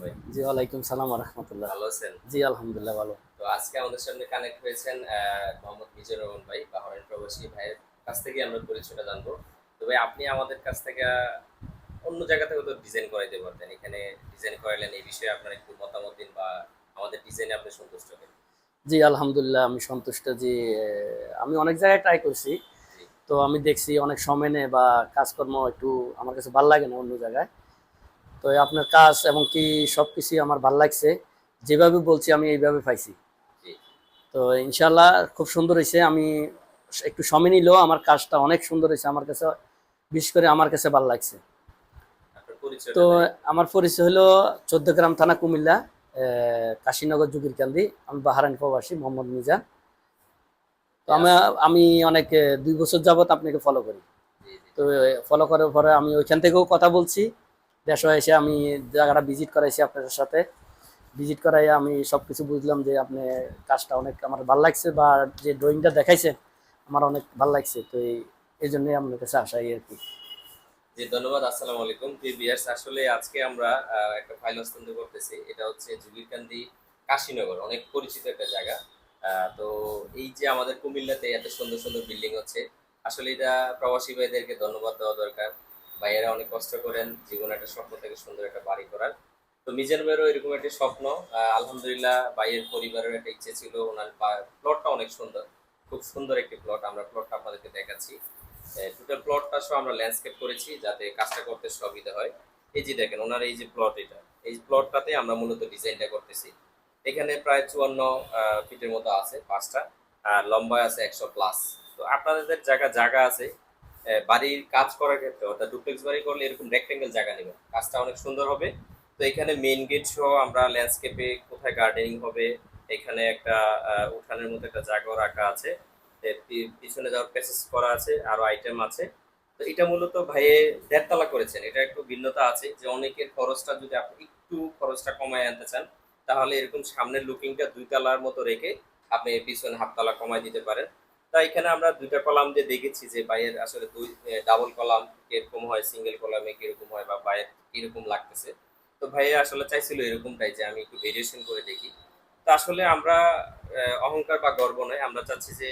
ভাই। জি ওয়ালাইকুম সালাম রহমতুল্লাহ। ভালো আছেন? জি আলহামদুলিল্লাহ ভালো। তো আজকে আমাদের সামনে কানেক্ট হয়েছেন মোহাম্মদ মিজুর রহমান ভাই বাহরাইন প্রবাসী ভাইয়ের কাছ থেকে আমরা পরিচয়টা জানব। তো ভাই আপনি আমাদের কাছ থেকে অন্য জায়গা থেকে তো ডিজাইন করাইতে পারতেন। এখানে ডিজাইন করাইলেন এই বিষয়ে আপনার একটু মতামত দিন বা আমাদের ডিজাইনে আপনি সন্তুষ্ট হবেন জি আলহামদুলিল্লাহ আমি সন্তুষ্ট যে আমি অনেক জায়গায় ট্রাই করছি। তো আমি দেখছি অনেক সময় নেই বা কাজকর্ম একটু আমার কাছে ভালো লাগে না অন্য জায়গায়। তো আপনার কাজ এবং কি সব কিছুই আমার ভালো লাগছে। যেভাবে বলছি আমি এইভাবে পাইছি। তো ইনশাল্লাহ খুব সুন্দর হয়েছে। আমি একটু সময় নিলেও আমার কাজটা অনেক সুন্দর হয়েছে। আমার কাছে বিশেষ করে আমার কাছে ভালো লাগছে। তো আমার পরিচয় হলো চোদ্দগ্রাম থানা কুমিল্লা কাশীনগর যুগিরকান্দি আমি বাহারান প্রবাসী মোহাম্মদ মিজান। তো আমি আমি অনেক দুই বছর যাবত আপনাকে ফলো করি। তো ফলো করার পরে আমি ওইখান থেকেও কথা বলছি। দেশে এসে আমি জায়গাটা ভিজিট করাইছি আপনাদের সাথে। ভিজিট করাই আমি সব কিছু বুঝলাম যে আপনি কাজটা অনেক আমার ভালো লাগছে বা যে ড্রয়িংটা দেখাইছে আমার অনেক ভালো লাগছে। তো এই জন্যই আপনার কাছে আসা এই আর কি। জি, ধন্যবাদ, আসসালামু আলাইকুম। প্রিভিয়ার্স আসলে আজকে আমরা একটা ফাইল হস্তান্তর করতেছি। এটা হচ্ছে জুবিরকান্দি কাশীনগর, অনেক পরিচিত একটা জায়গা। তো এই যে আমাদের কুমিল্লাতে এত সুন্দর সুন্দর বিল্ডিং হচ্ছে, আসলে এটা প্রবাসী ভাইদেরকে ধন্যবাদ দেওয়া দরকার। ভাইয়েরা অনেক কষ্ট করেন, জীবনে একটা স্বপ্ন থেকে সুন্দর একটা বাড়ি করার। তো মিজান ভাইয়েরও এরকম একটি স্বপ্ন। আলহামদুলিল্লাহ ভাইয়ের পরিবারের একটা ইচ্ছে ছিল, ওনার প্লটটা অনেক সুন্দর। খুব সুন্দর একটি প্লট আমরা প্লটটা আপনাদেরকে দেখাচ্ছি। টোটাল প্লটটা সব আমরা ল্যান্ডস্কেপ করেছি যাতে কাজটা করতে সুবিধা হয়। এই যে দেখেন, ওনার এই যে প্লট এটা, এই প্লটটাতে আমরা মূলত ডিজাইনটা করতেছি। এখানে প্রায় চুয়ান্ন ফিটের মতো আছে পাঁচটা, আর লম্বায় আছে একশো প্লাস তো আপনাদের জায়গা জায়গা আছে বাড়ির কাজ করার ক্ষেত্রে, অর্থাৎ ডুপ্লেক্স বাড়ি করলে এরকম রেক্টেঙ্গেল জায়গা নেবেন কাজটা অনেক সুন্দর হবে। তো এখানে মেইন গেট সহ আমরা ল্যান্ডস্কেপে কোথায় গার্ডেনিং হবে, এখানে একটা উঠানের মধ্যে একটা জায়গাও রাখা আছে। পিছনে যাওয়ার প্যাসেজ করা আছে, আরও আইটেম আছে। তো এটা মূলত ভাইয়ে দেড়তলা করেছেন। এটা একটু ভিন্নতা আছে যে অনেকের খরচটা যদি আপনি একটু খরচটা কমায় আনতে চান, তাহলে এরকম সামনের লুকিংটা দুই তলার মতো রেখে আপনি পিছনে হাফতলা কমায় দিতে পারেন। তা এখানে আমরা দুইটা কলাম দিয়ে দেখেছি যে বাইয়ের আসলে দুই ডাবল কলাম কীরকম হয় সিঙ্গেল কলামে কীরকম হয় বা বাইয়ের কীরকম লাগতেছে। তো ভাইয়া আসলে চাইছিল এরকমটাই যে আমি একটু ভেরিয়েশন করে দেখি। তো আসলে আমরা অহংকার বা গর্ব নয়, আমরা চাচ্ছি যে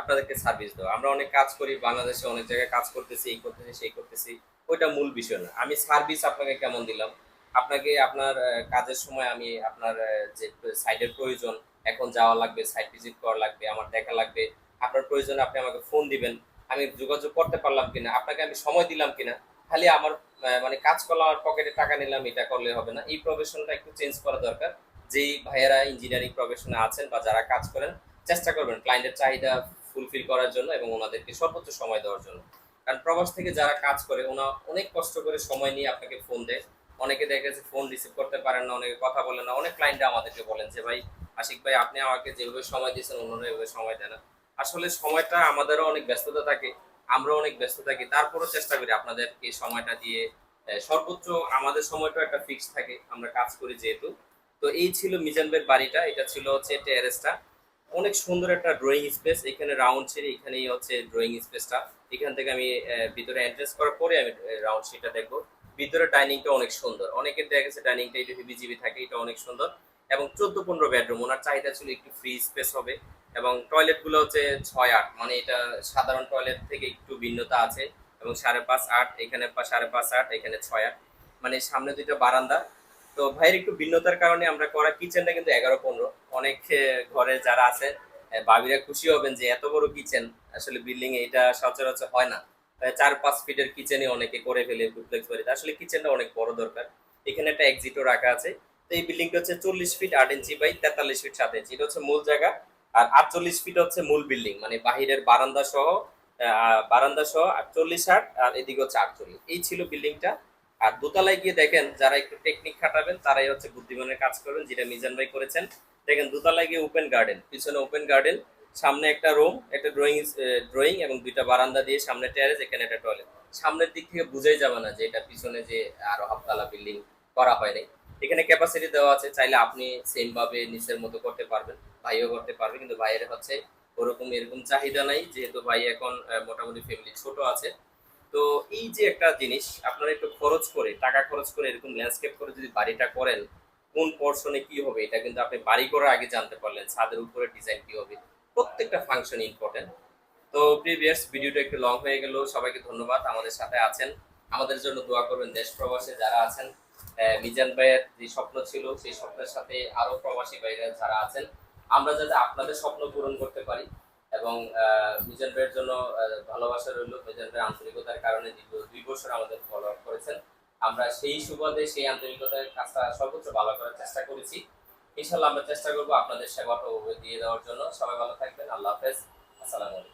আপনাদেরকে সার্ভিস দেওয়া। আমরা অনেক কাজ করি, বাংলাদেশে অনেক জায়গায় কাজ করতেছি, এই করতেছি, সেই করতেছি। ওইটা মূল বিষয় না। আমি সার্ভিস আপনাকে কেমন দিলাম? আপনাকে আপনার কাজের সময় আমি আপনার যে সাইডের প্রয়োজন, এখন যাওয়া লাগবে সাইট ভিজিট করা লাগবে, আমার দেখা লাগবে। আপনার প্রয়োজনে আপনি আমাকে ফোন দিবেন। আমি যোগাযোগ করতে পারলাম কিনা, আপনাকে আমি সময় দিলাম কিনা, খালি আমার মানে কাজ করলাম আমার পকেটে টাকা নিলাম, এটা করলে হবে না। এই প্রফেশনটা একটু চেঞ্জ করা দরকার। যেই ভাইয়েরা ইঞ্জিনিয়ারিং প্রফেশনে আছেন বা যারা কাজ করেন, চেষ্টা করবেন ক্লায়েন্টের চাহিদা ফুলফিল করার জন্য এবং ওনাদেরকে সর্বোচ্চ সময় দেওয়ার জন্য। কারণ প্রবাস থেকে যারা কাজ করে, ওনা অনেক কষ্ট করে সময় নিয়ে আপনাকে ফোন দেয়। অনেকে দেখে যে ফোন রিসিভ করতে পারেন না, অনেকে কথা বলেন না। অনেক ক্লায়েন্টরা আমাদেরকে বলেন যে, ভাই, আশিক ভাই, আপনি আমাকে যেভাবে সময় দিয়েছেন অন্যরা এভাবে সময় দেয় না। আসলে সময়টা আমাদেরও অনেক ব্যস্ততা থাকে, আমরাও অনেক ব্যস্ত থাকি। তারপরও চেষ্টা করি আপনাদেরকে সময়টা দিয়ে সর্বোচ্চ আমাদের সময়টা একটা ফিক্স থাকে, আমরা কাজ করি যেহেতু। তো এই ছিল মিজান ভাইয়ের বাড়িটা, এটা ছিল হচ্ছে টেরেসটা অনেক সুন্দর একটা ড্রয়িং স্পেস এখানে রাউন্ড ছিল এখানেই হচ্ছে ড্রয়িং স্পেসটা এখান থেকে আমি ভিতরে এন্ট্রেন্স করার পরে আমি রাউন্ড সিটটা দেখব। ভিতরে ডাইনিংটা অনেক সুন্দর। অনেকের দেখা গেছে ডাইনিংটা একটু হিবিজিবি থাকে, এটা অনেক সুন্দর। এবং চোদ্দ পনেরো বেডরুম ওনার চাহিদা ছিল একটু ফ্রি স্পেস হবে। এবং টয়লেটগুলো হচ্ছে ছয় আট মানে এটা সাধারণ টয়লেট থেকে একটু ভিন্নতা আছে এবং সাড়ে পাঁচ আট, এখানে সাড়ে পাঁচ আট, এখানে ছয় আট মানে সামনে দুইটা বারান্দা। তো ভাইয়ের একটু ভিন্নতার কারণে আমরা করা কিচেনটা কিন্তু এগারো পনেরো। অনেক ঘরে যারা আছে ভাবিরা খুশি হবেন যে এত বড় কিচেন আসলে বিল্ডিং এটা সচরাচর হয় না। চার পাঁচ ফিটের কিচেনই অনেকে করে ফেলে ডুপ্লেক্স বাড়িতে আসলে কিচেনটা অনেক বড় দরকার। এখানে একটা এক্সিটও রাখা আছে। তো এই বিল্ডিংটা হচ্ছে চল্লিশ ফিট আট ইঞ্চি বাই তেতাল্লিশ ফিট সাত ইঞ্চি এটা হচ্ছে মূল জায়গা। আর আটচল্লিশ ফিট হচ্ছে মূল বিল্ডিং মানে বাহিরের বারান্দা সহ বারান্দা সহ আটচল্লিশ আট আর এদিকে হচ্ছে আটচল্লিশ এই ছিল বিল্ডিংটা আর দোতলায় গিয়ে দেখেন, যারা একটু টেকনিক খাটাবেন, তারাই হচ্ছে বুদ্ধিমানের কাজ করবেন, যেটা মিজান ভাই করেছেন। দেখেন, দোতলায় গিয়ে ওপেন গার্ডেন পিছনে ওপেন গার্ডেন সামনে একটা রুম একটা ড্রয়িং ড্রয়িং এবং দুইটা বারান্দা দিয়ে সামনে টেরেস এখানে একটা টয়লেট সামনের দিক থেকে বুঝাই যাবে না যে এটা পিছনে যে আরও হাফতলা বিল্ডিং করা হয়নি এখানে ক্যাপাসিটি দেওয়া আছে, চাইলে আপনি সেম ভাবে নিচের মতো করতে পারবেন, ভাইও করতে পারবে, কিন্তু ভাইয়ের হচ্ছে ওরকম এরকম চাহিদা নাই, যেহেতু ভাই এখন মোটামুটি ফ্যামিলি ছোট আছে। তো এই যে একটা জিনিস, আপনারা একটু খরচ করে, টাকা খরচ করে এরকম ল্যান্ডস্কেপ করে যদি বাড়িটা করেন, কোন পোর্শনে কি হবে, এটা কিন্তু আপনি বাড়ি করার আগে জানতে পারলেন, ছাদের উপরে ডিজাইন কি হবে, প্রত্যেকটা ফাংশন ইম্পর্টেন্ট তো প্রিভিয়াস ভিডিওটা একটু লং হয়ে গেল, সবাইকে ধন্যবাদ, আমাদের সাথে আছেন। আমাদের জন্য দোয়া করবেন দেশ প্রবাসে যারা আছেন মিজান ভাইয়ের যে স্বপ্ন ছিল, সেই স্বপ্নের সাথে আরও প্রবাসী ভাইরা যারা আছেন, আমরা যাতে আপনাদের স্বপ্ন পূরণ করতে পারি এবং মিজান ভাইয়ের জন্য ভালোবাসা রইল। মিজান ভাইয়ের আন্তরিকতার কারণে দীর্ঘ দুই বছর আমাদের ফলো আপ করেছেন। আমরা সেই সুবাদে, সেই আন্তরিকতার কাজটা সর্বোচ্চ ভালো করার চেষ্টা করেছি। ইনশাল্লাহ আমরা চেষ্টা করব আপনাদের সেবাটা দিয়ে দেওয়ার জন্য। সবাই ভালো থাকবেন। আল্লাহ হাফেজ। আসসালামু আলাইকুম।